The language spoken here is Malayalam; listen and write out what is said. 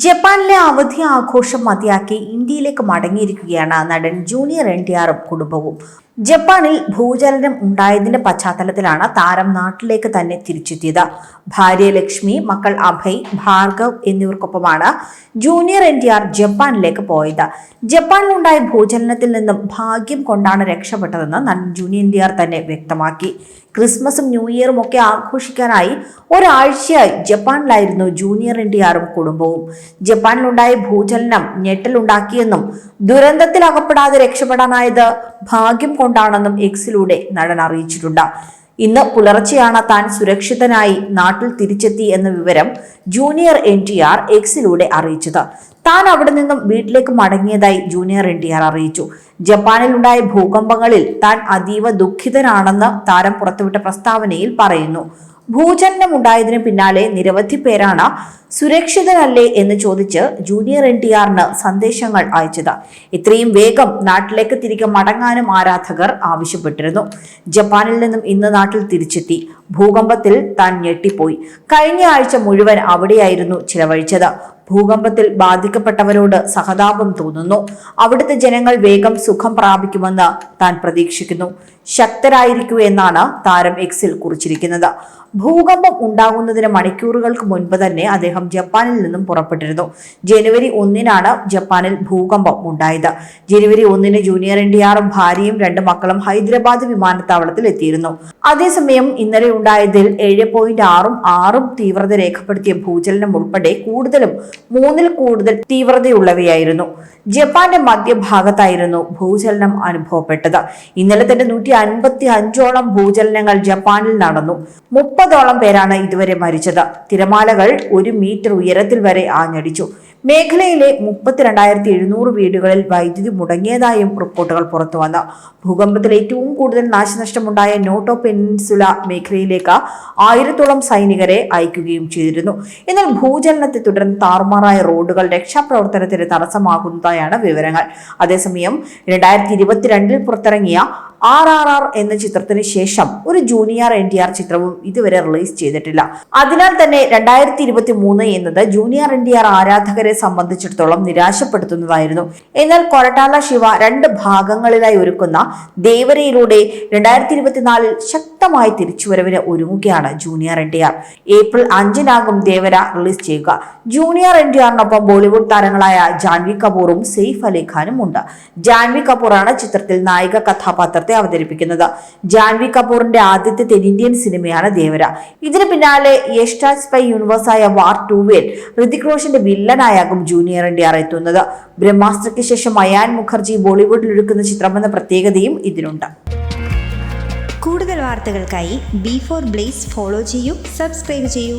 ജപ്പാനിലെ അവധി ആഘോഷം മതിയാക്കി ഇന്ത്യയിലേക്ക് മടങ്ങിയിരിക്കുകയാണ് നടൻ ജൂനിയർ എൻ ടി ആറും കുടുംബവും. ജപ്പാനിൽ ഭൂചലനം ഉണ്ടായതിന്റെ പശ്ചാത്തലത്തിലാണ് താരം നാട്ടിലേക്ക് തന്നെ തിരിച്ചെത്തിയത്. ഭാര്യ ലക്ഷ്മി മക്കൾ അഭയ് ഭാർഗവ് എന്നിവർക്കൊപ്പമാണ് ജൂനിയർ എൻ ടി ആർ ജപ്പാനിലേക്ക് പോയത്. ജപ്പാനിലുണ്ടായ ഭൂചലനത്തിൽ നിന്നും ഭാഗ്യം കൊണ്ടാണ് രക്ഷപ്പെട്ടതെന്ന് നടൻ ജൂനിയർ എൻ ടി ആർ തന്നെ വ്യക്തമാക്കി. ക്രിസ്മസും ന്യൂ ഇയറും ഒക്കെ ആഘോഷിക്കാനായി ഒരാഴ്ചയായി ജപ്പാനിലായിരുന്നു ജൂനിയർ എൻ ടി ആറും കുടുംബവും. ജപ്പാനിലുണ്ടായ ഭൂചലനം ഞെട്ടലുണ്ടാക്കിയെന്നും ദുരന്തത്തിൽ അകപ്പെടാതെ രക്ഷപ്പെടാനായത് ഭാഗ്യം കൊണ്ടാണെന്നും എക്സിലൂടെ നടൻ അറിയിച്ചിട്ടുണ്ട്. ഇന്ന് പുലർച്ചെയാണ് താൻ സുരക്ഷിതനായി നാട്ടിൽ തിരിച്ചെത്തി എന്ന വിവരം ജൂനിയർ എൻ ടി ആർ എക്സിലൂടെ അറിയിച്ചത്. താൻ അവിടെ നിന്നും വീട്ടിലേക്ക് മടങ്ങിയതായി ജൂനിയർ എൻ ടി ആർ അറിയിച്ചു. ജപ്പാനിലുണ്ടായ ഭൂകമ്പങ്ങളിൽ താൻ അതീവ ദുഃഖിതനാണെന്ന് താരം പുറത്തുവിട്ട പ്രസ്താവനയിൽ പറയുന്നു. ഭൂചലനം ഉണ്ടായതിനു പിന്നാലെ നിരവധി പേരാണ് സുരക്ഷിതരല്ലേ എന്ന് ചോദിച്ച് ജൂനിയർ എൻ ടി ആറിന് സന്ദേശങ്ങൾ അയച്ചത്. ഇത്രയും വേഗം നാട്ടിലേക്ക് തിരികെ മടങ്ങാനും ആരാധകർ ആവശ്യപ്പെട്ടിരുന്നു. ജപ്പാനിൽ നിന്നും ഇന്ന് നാട്ടിൽ തിരിച്ചെത്തി. ഭൂകമ്പത്തിൽ താൻ ഞെട്ടിപ്പോയി. കഴിഞ്ഞ ആഴ്ച മുഴുവൻ അവിടെയായിരുന്നു ചിലവഴിച്ചത്. ഭൂകമ്പത്തിൽ ബാധിക്കപ്പെട്ടവരോട് സഹതാപം തോന്നുന്നു. അവിടുത്തെ ജനങ്ങൾ വേഗം സുഖം പ്രാപിക്കുമെന്ന് താൻ പ്രതീക്ഷിക്കുന്നു. ശക്തരായിരിക്കൂ എന്നാണ് താരം എക്സിൽ കുറിച്ചിരിക്കുന്നത്. ഭൂകമ്പം ഉണ്ടാകുന്നതിന് മണിക്കൂറുകൾക്ക് മുൻപ് തന്നെ അദ്ദേഹം ജപ്പാനിൽ നിന്നും പുറപ്പെട്ടിരുന്നു. ജനുവരി ഒന്നിനാണ് ജപ്പാനിൽ ഭൂകമ്പം ഉണ്ടായത്. ജനുവരി ഒന്നിന് ജൂനിയർ എൻ ഡി ആറും ഭാര്യയും രണ്ട് മക്കളും ഹൈദരാബാദ് വിമാനത്താവളത്തിൽ എത്തിയിരുന്നു. അതേസമയം ഇന്നലെ ഉണ്ടായതിൽ ഏഴ് പോയിന്റ് ആറും ആറും തീവ്രത രേഖപ്പെടുത്തിയ ഭൂചലനം ഉൾപ്പെടെ കൂടുതലും മൂന്നിൽ കൂടുതൽ തീവ്രതയുള്ളവയായിരുന്നു. ജപ്പാന്റെ മധ്യഭാഗത്തായിരുന്നു ഭൂചലനം അനുഭവപ്പെട്ടത്. ഇന്നലെ തന്നെ നൂറ്റി അൻപത്തി അഞ്ചോളം ഭൂചലനങ്ങൾ ജപ്പാനിൽ നടന്നു. മുപ്പതോളം പേരാണ് ഇതുവരെ മരിച്ചത്. തിരമാലകൾ ഒരു മീറ്റർ ഉയരത്തിൽ വരെ ആഞ്ഞടിച്ചു. മേഖലയിലെ മുപ്പത്തിരണ്ടായിരത്തി എഴുന്നൂറ് വീടുകളിൽ വൈദ്യുതി മുടങ്ങിയതായും റിപ്പോർട്ടുകൾ പുറത്തു വന്നു. ഭൂകമ്പത്തിൽ ഏറ്റവും കൂടുതൽ നാശനഷ്ടമുണ്ടായ നോട്ടോ പെനിൻസുല മേഖലയിലേക്ക് ആയിരത്തോളം സൈനികരെ അയക്കുകയും ചെയ്തിരുന്നു. എന്നാൽ ഭൂചലനത്തെ തുടർന്ന് താറുമാറായ റോഡുകൾ രക്ഷാപ്രവർത്തനത്തിന് തടസ്സമാകുന്നതായാണ് വിവരങ്ങൾ. അതേസമയം രണ്ടായിരത്തി ഇരുപത്തിരണ്ടിൽ പുറത്തിറങ്ങിയ ആർ ആർ ആർ എന്ന ചിത്രത്തിന് ശേഷം ഒരു ജൂനിയർ എൻ ടി ആർ ചിത്രവും ഇതുവരെ റിലീസ് ചെയ്തിട്ടില്ല. അതിനാൽ തന്നെ രണ്ടായിരത്തി ഇരുപത്തി മൂന്ന് എന്നത് ജൂനിയർ എൻ ടി ആർ ആരാധകരെ സംബന്ധിച്ചിടത്തോളം നിരാശപ്പെടുത്തുന്നതായിരുന്നു. എന്നാൽ കൊരട്ടാല ശിവ രണ്ട് ഭാഗങ്ങളിലായി ഒരുക്കുന്ന ദേവരയിലൂടെ രണ്ടായിരത്തി ഇരുപത്തിനാലിൽ ശക്തമായ തിരിച്ചുവരവിന് ഒരുങ്ങുകയാണ് junior N T R April അഞ്ചിനാകും Devara release ചെയ്യുക. ജൂനിയർ എൻ ടി ആറിനൊപ്പം ബോളിവുഡ് താരങ്ങളായ ജാൻവി കപൂറും സെയ്ഫ് അലി ഖാനും ഉണ്ട്. ജാൻവി കപൂറാണ് ചിത്രത്തിൽ നായിക കഥാപാത്രത്തെ അവതരിപ്പിക്കുന്നത്. ജാൻവി കപൂറിന്റെ ആദ്യത്തെ തെന്നിന്ത്യൻ സിനിമയാണ് ദേവര. ഇതിന് പിന്നാലെ യഷ്ടാജ് സ്പൈ യൂണിവേഴ്സായ വാർ ടൂവേൽ ഋതിക് റോഷന്റെ വില്ലനായാകും ജൂനിയർ എൻ ഡി എത്തുന്നത്. ബ്രഹ്മാസ്ത്രയ്ക്ക് ശേഷം അയാൻ മുഖർജി ബോളിവുഡിൽ ഒരുക്കുന്ന ചിത്രമെന്ന പ്രത്യേകതയും ഇതിനുണ്ട്. കൂടുതൽ വാർത്തകൾക്കായി ബി ഫോർ ബ്ലേസ് ഫോളോ ചെയ്യൂ സബ്സ്ക്രൈബ് ചെയ്യൂ.